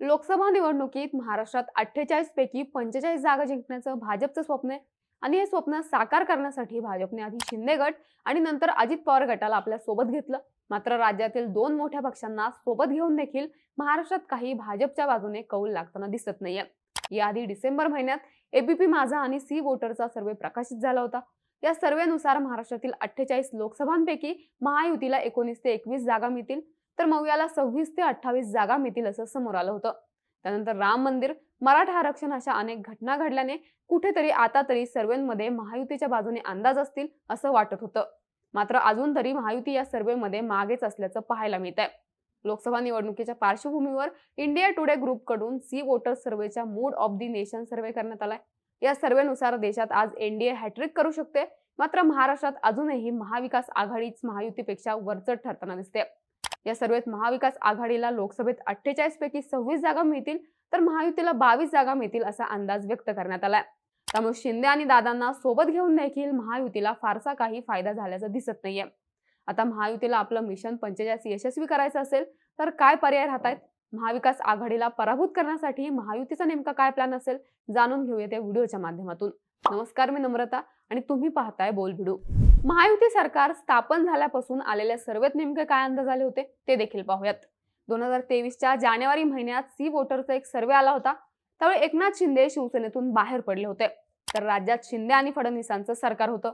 लोकसभा निवडणुकीत महाराष्ट्रात अठ्ठेचाळीस पैकी पंचेचाळीस जागा जिंकण्याचं भाजपचं स्वप्न आहे. आणि हे स्वप्न साकार करण्यासाठी भाजपने आधी शिंदे गट आणि नंतर अजित पवार गटाला आपल्यासोबत घेतलं. मात्र राज्यातील दोन मोठ्या पक्षांना सोबत घेऊन देखील महाराष्ट्रात काही भाजपच्या बाजूने कौल लागताना दिसत नाहीये. याआधी डिसेंबर महिन्यात एबीपी माझा आणि सी वोटरचा सर्वे प्रकाशित झाला होता. या सर्वेनुसार महाराष्ट्रातील अठ्ठेचाळीस लोकसभांपैकी महायुतीला एकोणीस ते एकवीस जागा मिळतील. तर मौयाला सव्वीस ते अठ्ठावीस जागा मिळतील असं समोर आलं होतं. त्यानंतर राम मंदिर मराठा आरक्षण अशा अनेक घटना घडल्याने कुठेतरी आता तरी सर्वेमध्ये महायुतीच्या बाजूने अंदाज असतील असं वाटत होतं. मात्र अजून तरी महायुती या सर्वेमध्ये मागेच असल्याचं पाहायला मिळत आहे लोकसभा निवडणुकीच्या पार्श्वभूमीवर इंडिया टुडे ग्रुपकडून C voter सर्वेच्या mood of the nation survey करण्यात आलाय. या सर्वेनुसार देशात आज एनडीए हॅट्रिक करू शकते. मात्र महाराष्ट्रात अजूनही महाविकास आघाडीच महायुतीपेक्षा वरचढ ठरताना दिसते. या सर्वेत महाविकास आघाडीला लोकसभेत अठ्ठेचाळीस पैकी सव्वीस जागा मिळतील तर महायुतीला बावीस जागा मिळतील असा अंदाज व्यक्त करण्यात आलाय. त्यामुळे शिंदे आणि दादांना सोबत घेऊन देखील महायुतीला फारसा काही फायदा झाल्याचं दिसत नाहीये. आता महायुतीला आपलं मिशन पंचेचाळीस यशस्वी करायचं असेल तर काय पर्याय राहत आहेत महाविकास आघाडीला पराभूत करण्यासाठी महायुतीचा नेमका काय प्लॅन असेल? जाणून घेऊया त्या व्हिडिओच्या माध्यमातून. नमस्कार मी नम्रता आणि तुम्ही पाहताय बोल भिडू महायुती सरकार स्थापन झाल्यापासून आलेल्या सर्वेत नेमके काय अंदाज आले होते ते देखील पाहूयात. दोन हजार तेवीसच्या जानेवारी महिन्यात सी वोटरचा एक सर्वे आला होता. त्यावेळी एकनाथ शिंदे शिवसेनेतून बाहेर पडले होते. तर राज्यात शिंदे आणि फडणवीसांचं सरकार होतं.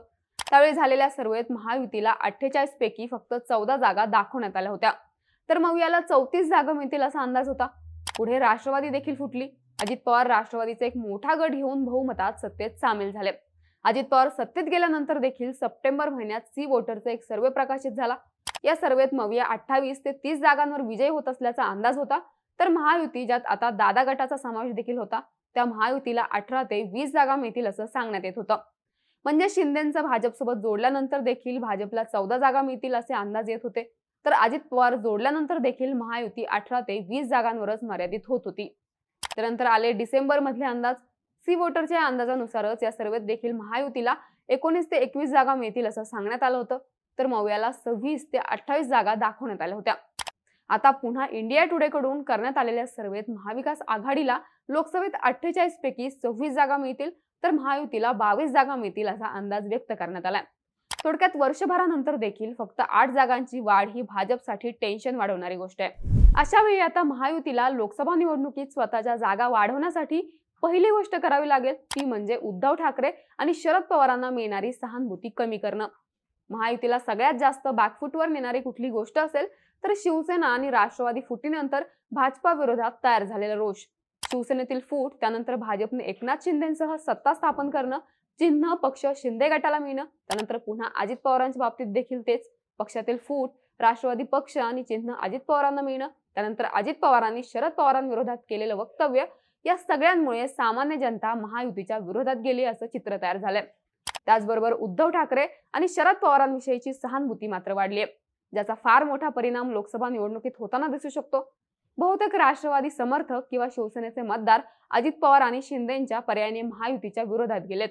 त्यावेळी झालेल्या सर्वेत महायुतीला अठ्ठेचाळीस पैकी फक्त चौदा जागा दाखवण्यात आल्या होत्या. तर मग याला चौतीस जागा मिळतील असा अंदाज होता. पुढे राष्ट्रवादी देखील फुटली. अजित पवार राष्ट्रवादीचा एक मोठा गट घेऊन बहुमतात सत्तेत सामील झाले. अजित पवार सत्तेत गेल्यानंतर देखील सप्टेंबर महिन्यात सी वोटरचा एक सर्वे प्रकाशित झाला. या सर्वेत मविया अठ्ठावीस ते तीस जागांवर विजय होत असल्याचा अंदाज होता. तर महायुती ज्यात आता दादा गटाचा समावेश देखील होता त्या महायुतीला अठरा ते वीस जागा मिळतील असं सांगण्यात येत होतं. म्हणजे शिंदेचं भाजपसोबत जोडल्यानंतर देखील भाजपला चौदा जागा मिळतील असे अंदाज येत होते. तर अजित पवार जोडल्यानंतर देखील महायुती अठरा ते वीस जागांवरच मर्यादित होत होती. त्यानंतर आले डिसेंबर मधले अंदाज. सी वोटरच्या अंदाजानुसारच या सर्वेत देखील महायुतीला एकोणीस ते एकवीस जागा मिळतील असं सांगण्यात आलं होतं. तर मव्याला सव्वीस ते अठ्ठावीस जागा दाखवण्यात आल्या होत्या. आता पुन्हा इंडिया टुडे कडून करण्यात आलेल्या सर्वेत महाविकास आघाडीला लोकसभेत अठ्ठेचाळीस पैकी सव्वीस जागा मिळतील तर महायुतीला बावीस जागा मिळतील असा अंदाज व्यक्त करण्यात आलाय. थोडक्यात वर्षभरानंतर देखील फक्त आठ जागांची वाढ ही भाजपसाठी टेन्शन वाढवणारी गोष्ट आहे. अशा वेळी आता महायुतीला लोकसभा निवडणुकीत स्वतःच्या जागा वाढवण्यासाठी पहिली गोष्ट करावी लागेल ती म्हणजे उद्धव ठाकरे आणि शरद पवारांना मिळणारी सहानुभूती कमी करणं. महायुतीला सगळ्यात जास्त बॅकफुटवर नेणारी कुठली गोष्ट असेल तर शिवसेना आणि राष्ट्रवादी फुटीनंतर भाजपा विरोधात तयार झालेला रोष. शिवसेनेतील फूट त्यानंतर भाजपने एकनाथ शिंदेसह सत्ता स्थापन करणं चिन्ह पक्ष शिंदे गटाला मिळणं त्यानंतर पुन्हा अजित पवारांच्या बाबतीत देखील तेच. पक्षातील फूट राष्ट्रवादी पक्ष आणि चिन्ह अजित पवारांना मिळणं त्यानंतर अजित पवारांनी शरद पवारांविरोधात केलेलं वक्तव्य या सगळ्यांमुळे सामान्य जनता महायुतीच्या विरोधात गेली असं चित्र तयार झालंय. त्याचबरोबर उद्धव ठाकरे आणि शरद पवारांविषयीची सहानुभूती मात्र वाढली आहे ज्याचा फार मोठा परिणाम लोकसभा निवडणुकीत होताना दिसू शकतो. बहुतेक राष्ट्रवादी समर्थक किंवा शिवसेनेचे मतदार अजित पवार आणि शिंदेच्या पर्यायाने महायुतीच्या विरोधात गेलेत.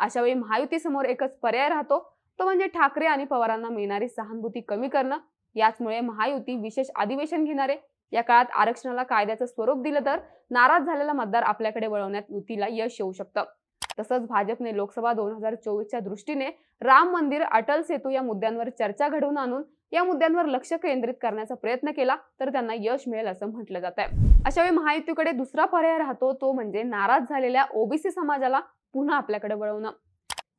अशा वेळी महायुतीसमोर एकच पर्याय राहतो तो म्हणजे ठाकरे आणि पवारांना मिळणारी सहानुभूती कमी करणं. याचमुळे महायुती विशेष अधिवेशन घेणारे या काळात आरक्षणाला कायद्याचं स्वरूप दिलं तर नाराज झालेला मतदार आपल्याकडे वळवण्यात युतीला यश येऊ शकतं. तसंच भाजपने लोकसभा दोन हजार चोवीसच्या दृष्टीने राम मंदिर अटल सेतू या मुद्द्यांवर चर्चा घडवून आणून या मुद्द्यांवर लक्ष केंद्रित करण्याचा प्रयत्न केला तर त्यांना यश मिळेल असं म्हटलं जात आहे. अशा वेळी महायुतीकडे दुसरा पर्याय राहतो तो म्हणजे नाराज झालेल्या ओबीसी समाजाला पुन्हा आपल्याकडे वळवणं.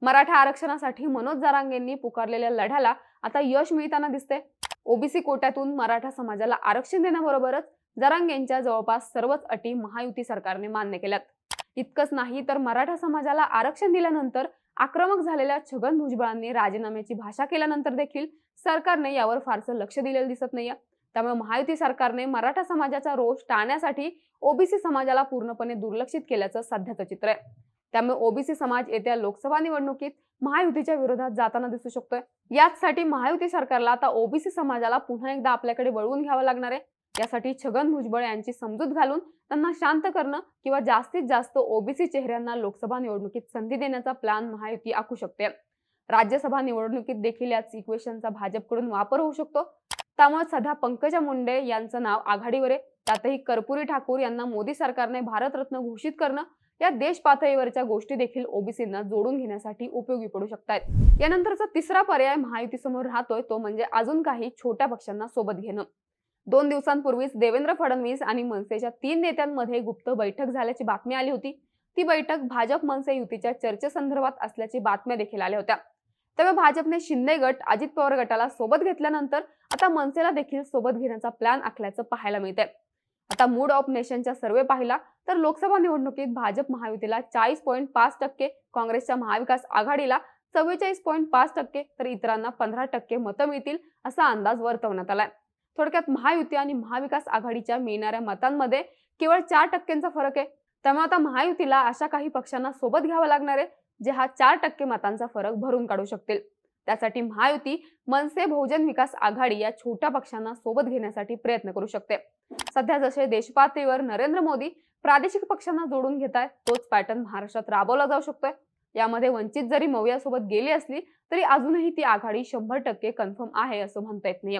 मराठा आरक्षणासाठी मनोज जारांगेंनी पुकारलेल्या लढ्याला आता यश मिळताना दिसते ओबीसी कोट्यातून मराठा समाजाला आरक्षण देण्याबरोबरच जरांग यांच्या जवळपास सर्वच अटी महायुती सरकारने मान्य केल्यात. इतकंच नाही तर मराठा समाजाला आरक्षण दिल्यानंतर आक्रमक झालेल्या छगन भुजबळांनी राजीनाम्याची भाषा केल्यानंतर देखील सरकारने यावर फारसं लक्ष दिलेलं दिसत नाहीये. त्यामुळे महायुती सरकारने मराठा समाजाचा रोष टाळण्यासाठी ओबीसी समाजाला पूर्णपणे दुर्लक्षित केल्याचं सध्याचं चित्र आहे. त्यामुळे ओबीसी समाज येत्या लोकसभा निवडणुकीत महायुतीच्या विरोधात जाताना दिसू शकतोय. याचसाठी महायुती सरकारला आता ओबीसी समाजाला पुन्हा एकदा आपल्याकडे वळवून घ्यावं लागणार आहे. यासाठी छगन भुजबळ यांची समजूत घालून त्यांना शांत करणं किंवा जास्तीत जास्त ओबीसी चेहऱ्यांना लोकसभा निवडणुकीत संधी देण्याचा प्लॅन महायुती आखू शकते. राज्यसभा निवडणुकीत देखील याच इक्वेशनचा भाजपकडून वापर होऊ शकतो. त्यामुळे सध्या पंकजा मुंडे यांचं नाव आघाडीवर आहे. त्यातही कर्पुरी ठाकूर यांना मोदी सरकारने भारतरत्न घोषित करणं या देश पातळीवरच्या गोष्टी देखील ओबीसींना जोडून घेण्यासाठी उपयोगी पडू शकतात यानंतरचा तिसरा पर्याय महायुतीसमोर राहतोय तो म्हणजे अजून काही छोट्या पक्षांना सोबत घेणं. दोन दिवसांपूर्वीच देवेंद्र फडणवीस आणि मनसेच्या तीन नेत्यांमध्ये गुप्त बैठक झाल्याची बातमी आली होती. ती बैठक भाजप मनसे युतीच्या चर्चेसंदर्भात असल्याची बातम्या देखील आल्या होत्या. तेव्हा भाजपने शिंदे गट अजित पवार गटाला सोबत घेतल्यानंतर आता मनसेला देखील सोबत घेण्याचा प्लॅन आखल्याचं पाहायला मिळतंय. आता मूड ऑफ नेशनचा सर्वे पाहिला तर लोकसभा निवडणुकीत भाजप महायुतीला चाळीस पॉईंट पाच टक्के काँग्रेसच्या महाविकास आघाडीला चव्वेचाळीस पॉईंट पाच टक्के तर इतरांना पंधरा टक्के मतं मिळतील असा अंदाज वर्तवण्यात आलाय. थोडक्यात महायुती आणि महाविकास आघाडीच्या मिळणाऱ्या मतांमध्ये केवळ चार टक्क्यांचा फरक आहे. त्यामुळे आता महायुतीला अशा काही पक्षांना सोबत घ्यावं लागणार आहे जे हा चार टक्के मतांचा फरक भरून काढू शकतील. त्यासाठी महायुती मनसे बहुजन विकास आघाडी या छोट्या पक्षांना सोबत घेण्यासाठी प्रयत्न करू शकते. सध्या जसे देशपातळीवर नरेंद्र मोदी प्रादेशिक पक्षांना जोडून घेत आहेत तोच पॅटर्न महाराष्ट्रात राबवला जाऊ शकतोय. यामध्ये वंचित जरी मौर्यासोबत गेली असली तरी अजूनही ती आघाडी शंभर टक्के कन्फर्म आहे असं म्हणता येत नाही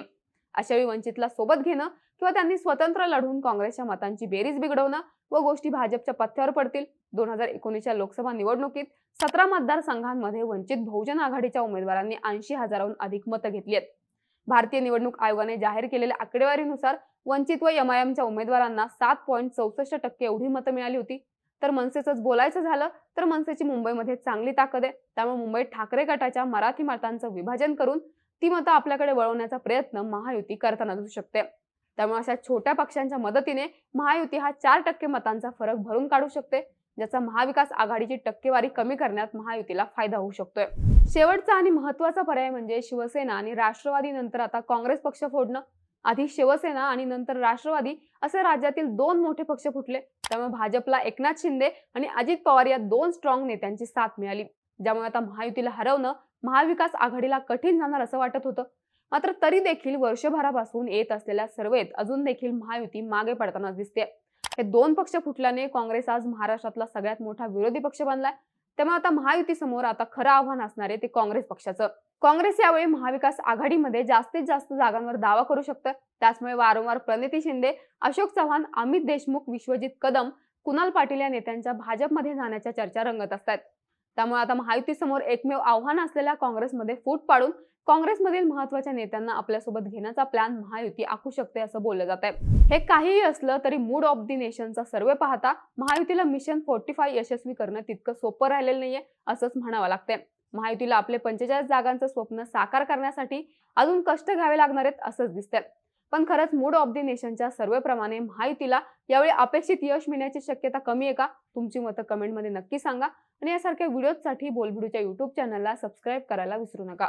अशावेळी वंचितला सोबत घेणं किंवा त्यांनी स्वतंत्र लढून काँग्रेसच्या मतांची बेरीज बिघडवणं व गोष्टी भाजपच्या पथ्यावर पडतील. दोन हजार एकोणीसच्या लोकसभा निवडणुकीत सतरा मतदारसंघांमध्ये वंचित बहुजन आघाडीच्या उमेदवारांनी ऐंशी हजाराहून अधिक मतं घेतली आहेत. भारतीय निवडणूक आयोगाने जाहीर केलेल्या आकडेवारीनुसार वंचित व एमआयएमच्या उमेदवारांना सात पॉईंट चौसष्ट टक्के एवढी मतं मिळाली होती. तर मनसेच बोलायचं झालं तर मनसेची मुंबईमध्ये चांगली ताकद आहे. त्यामुळे मुंबईत ठाकरे गटाच्या मराठी मतांचं विभाजन करून ती मतं आपल्याकडे वळवण्याचा प्रयत्न महायुती करताना दिसू शकते. त्यामुळे अशा छोट्या पक्षांच्या मदतीने महायुती हा चार टक्के मतांचा फरक भरून काढू शकते ज्याचा महाविकास आघाडीची टक्केवारी कमी करण्यात महायुतीला फायदा होऊ शकतोय. शेवटचा आणि महत्त्वाचा पर्याय म्हणजे शिवसेना आणि राष्ट्रवादी नंतर आता काँग्रेस पक्ष फोडणं. आधी शिवसेना आणि नंतर राष्ट्रवादी असे राज्यातील दोन मोठे पक्ष फुटले. त्यामुळे भाजपला एकनाथ शिंदे आणि अजित पवार या दोन स्ट्रॉंग नेत्यांची साथ मिळाली. ज्यामुळे आता महायुतीला हरवणं महाविकास आघाडीला कठीण जाणार असं वाटत होतं. मात्र तरी देखील वर्षभरापासून येत असलेल्या सर्वेत अजून देखील महायुती मागे पडताना दिसते. हे दोन पक्ष फुटल्याने काँग्रेस आज महाराष्ट्रातला सगळ्यात मोठा विरोधी पक्ष बनलाय. त्यामुळे आता महायुती समोर आता खरं आव्हान असणार आहे ते काँग्रेस पक्षाचं. काँग्रेस यावेळी महाविकास आघाडीमध्ये जास्तीत जास्त जागांवर दावा करू शकतं. त्याचमुळे वारंवार प्रणिती शिंदे अशोक चव्हाण अमित देशमुख विश्वजित कदम कुणाल पाटील या नेत्यांच्या भाजपमध्ये जाण्याच्या चर्चा रंगत असतात. त्यामुळे आता महायुतीसमोर एकमेव आव्हान असलेल्या काँग्रेसमध्ये फूट पाडून काँग्रेसमधील महत्त्वाच्या नेत्यांना आपल्यासोबत घेण्याचा प्लॅन महायुती आखू शकते असं बोललं जात आहे हे काहीही असलं तरी मूड ऑफ दी नेशनचा सर्वे पाहता महायुतीला मिशन फोर्टी फाय यशस्वी करणं तितकं सोपं राहिलेलं नाहीये असंच म्हणावं लागतंय. महायुतीला आपले पंचेचाळीस जागांचं स्वप्न साकार करण्यासाठी अजून कष्ट घ्यावे लागणार आहेत असंच दिसतंय. पण खरंच मूड ऑफ दी नेशनच्या सर्वेप्रमाणे महायुतीला यावेळी अपेक्षित यश मिळण्याची शक्यता कमी आहे का? तुमची मतं कमेंटमध्ये नक्की सांगा आणि यासारख्या व्हिडिओसाठी बोलबिडूच्या युट्यूब चॅनलला सबस्क्राईब करायला विसरू नका.